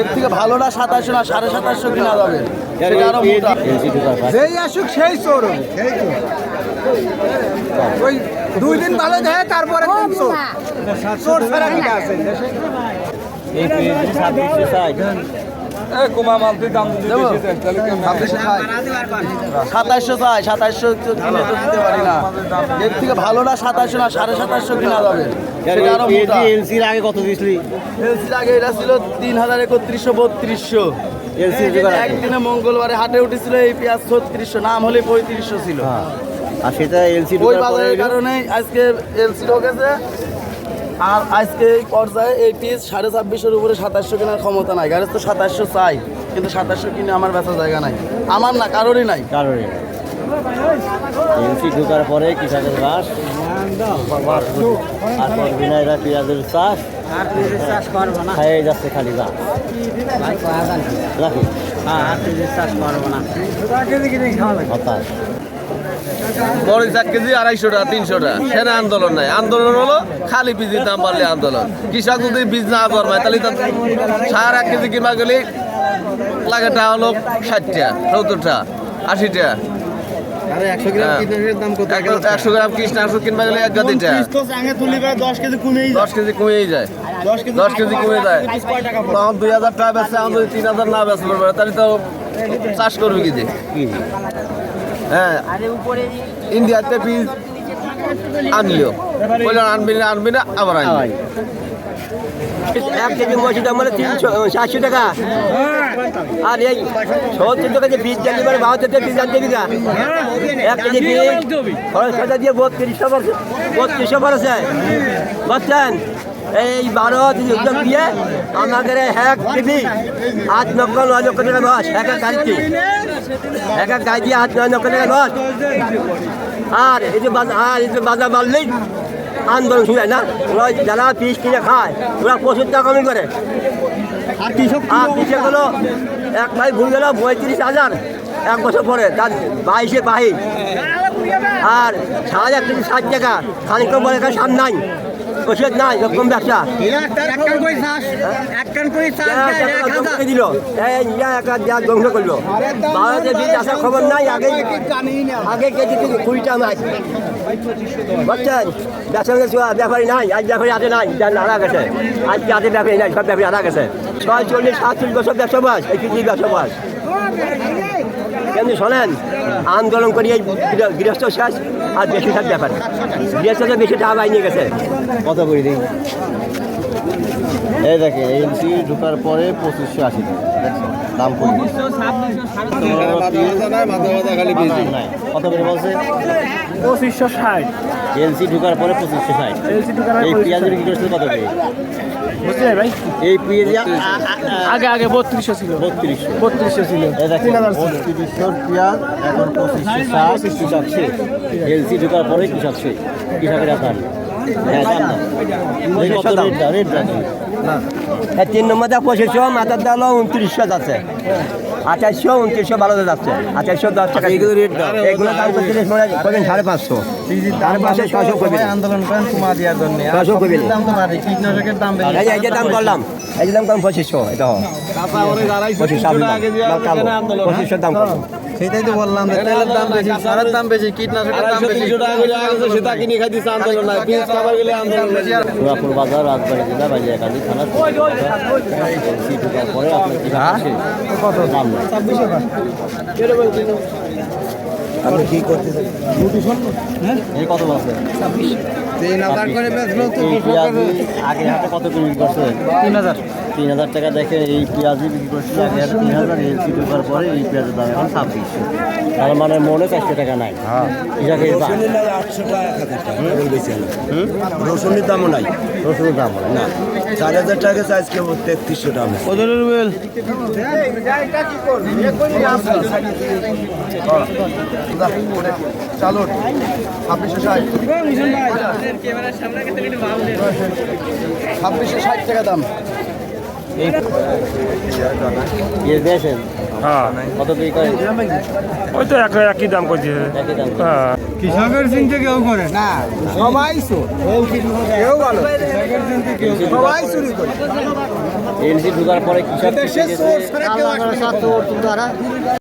এর থেকে ভালোটা সাতাশশো না সাড়ে সাতাশশো কিনা যাবে। সেটা আরও মোটা। যেই আসুক সেই চোর ওই দুই দিন ভালো দেয় তারপরে চোর। ছাড়া কিনা আছে। সাতাশশো চাই সাতাশশো কিনে তো দিতে পারি না। এর থেকে ভালোটা সাতাশশো না সাড়ে সাতাশশো কিনা যাবে। সেটা আরও মোটা। এলসির আগে কত দিয়েছিলি এলসির আগে এটা ছিল তিন হাজার একত্রিশশো বত্রিশশো। একদিনে মঙ্গলবারে হাটে উঠেছিল এই পেঁয়াজ ছত্রিশশো নাম হলে পঁয়ত্রিশশো ছিল। আর সেটা এলসি ওই বাজারের কারণে আজকে এলসি ঢোকেছে। আর আজকে এই পর্যায়ে এই পিস সাড়ে ছাব্বিশের উপরে সাতাশশো কেনার ক্ষমতা নাই। গাড়ি তো সাতাশশো চাই কিন্তু সাতাশশো কিনে আমার বেচার জায়গা নাই। আমার না কারোরই নাই। কারণে এলসি ঢোকার পরে কৃষকের ঘাস আর বিনাইরা পেঁয়াজের চাষ। আর পেঁয়াজের চাষ করব না। খাইয়ে যাচ্ছে খালি ঘাস রাখি। হ্যাঁ আর পেঁয়াজের চাষ করব না। কেজি কিনে হতাশ। মরিচ এক কেজি আড়াইশো টাকা তিনশো টাকা। সেটা আন্দোলন নাই। আন্দোলন হলো খালি বীজের দাম বাড়লে আন্দোলন। কৃষক যদি বীজ না জন্মায় তাহলে তো সার এক কেজি কিনবা গেলে লাগে টাকা হলো ষাট টাকা সত্তর হ্যাঁ। গ্রাম কীটনাশক কিনবা গেলে এক গাদি টাকা দশ কেজি কমেই দশ কেজি কমেই যায়। দশ কেজি কমে যায়। তখন টাকা বেচছে যদি হাজার না তাহলে তো চাষ করবে কি দিয়ে হ্যাঁ। ইন্ডিয়াতে পিস আনলিও। আনবি না আনবি না আবার আনবি। এক কেজি মসজিদ দাম মানে তিনশো চারশো টাকা। আর এই সত্তর টাকা যে বীজ জানি মানে বাহাত্তর টাকা বীজ জানতে বিঘা। এক কেজি বীজ খরচ খরচা দিয়ে বত্রিশশো বত্রিশশো পড়েছে বুঝছেন এই বারো দিন দিয়ে আমাদের এক টিভি আট লক্ষ নয় লক্ষ টাকা লস এক এক গাড়িতে। এক এক গাড়ি দিয়ে আট নয় লক্ষ টাকা লস আর এই যে বাজার আর এই যে বাজার বাড়লেই আন্দোলন শুনে না। ওরা যারা পিস কিনে খায় ওরা প্রচুর টাকা কমি করে। আর কৃষক আর কৃষক হলো এক ভাই ভুল গেল পঁয়ত্রিশ হাজার। এক বছর পরে তার বাইশে বাহি আর সাড়ে এক ষাট টাকা। খানিক বলে সামনে সার নাই। ওষুধ নাই এরকম ব্যবসা। দিল। একটা যা ধ্বংস করল। ভারতের বীজ আসার খবর নাই আগে আগে কেজি কুড়িটা মাছ। বুঝছেন? ব্যবসা ব্যাপারী নাই আজ ব্যাপারী হাতে নাই যা নাড়া গেছে। আজকে হাতে ব্যাপারী নাই সব ব্যাপারী হারা গেছে। ছয় চল্লিশ সাতচল্লিশ বছর ব্যবসা বাস এই কৃষি ব্যবসা বাস কিন্তু শোনেন? আন্দোলন করি এই গৃহস্থ শেষ আর বেশি থাক ব্যাপার। গৃহস্থ তো বেশি টাকা নিয়ে গেছে। কত করে দিই এই দেখে এলসি ঢোকার পরে পঁচিশশো আশি? দাম কম। কত করে বলছে? পঁচিশশো ষাট। এলসি ঢোকার পরে পঁচিশশো ষাট। এলসি ঢোকার এই পেঁয়াজের কি করছে কত করে? ভাই? এই পেঁয়াজ আগে আগে বত্রিশশো ছিল। বত্রিশশো। বত্রিশশো ছিল। এই দেখেন বত্রিশশোর পেঁয়াজ এখন পঁচিশশো ষাট কৃষক শেষ এলসি ঢোকার পরে কৃষকের আকার হ্যাঁ দাম না। রেট দাম রেট দাম এই তিন নম্বর দা পঁচিশশো মাথার দাম উনত্রিশশো যাচ্ছে। আঠাশশো উনত্রিশশো বারোতে যাচ্ছে। আঠাশশো দশ টাকা। এগুলো রেট এগুলো দাম মানে কদিন সাড়ে পাঁচশো। সাড়ে পাঁচশো ছশো আন্দোলন করেন কুমা দেওয়ার জন্য। ছশো কবি দাম তো কীটনাশকের দাম এই যে দাম করলাম এই যে দাম করলাম পঁচিশশো এটা পঁচিশশো পঁচিশশো দাম করলাম সেটাই তো বললাম তেলের দাম বেশি সারের দাম বেশি কীটনাশকের দাম বেশি। সেটা কিনে খাইতেছে আন্দোলন নাই পিস খাবার গেলে আন্দোলন সুরাপুর বাজার রাজবাড়ি জেলা থানা পরে আপনার কি কত? দাম আপনি কি করতে এই কত বলছে তিন হাজার করে বেচলো তো আগে হাতে কত করে বিক্রি করছে? তিন হাজার। তিন হাজার টাকা দেখে এই পেঁয়াজি বিক্রি করছিল আগে তিন হাজার এলসি ঢোকার পরে এই পেঁয়াজের দাম এখন ছাব্বিশশো তার মানে মনে চারশো টাকা নাই। বেশি রসুনের দামও নাই। রসুনের দাম বলে না চার হাজার টাকা আজকে তেত্রিশশো টাকা চালো ছাব্বিশশো ষাট। ছাব্বিশশো ষাট টাকা দাম। ওই তো এক একই দাম করছে হ্যাঁ। কৃষকের চিন্তা কেউ করে? না সবাই কেউ ভালো সবাই চুরি করে। এলসি ঢোকার পরে কৃষক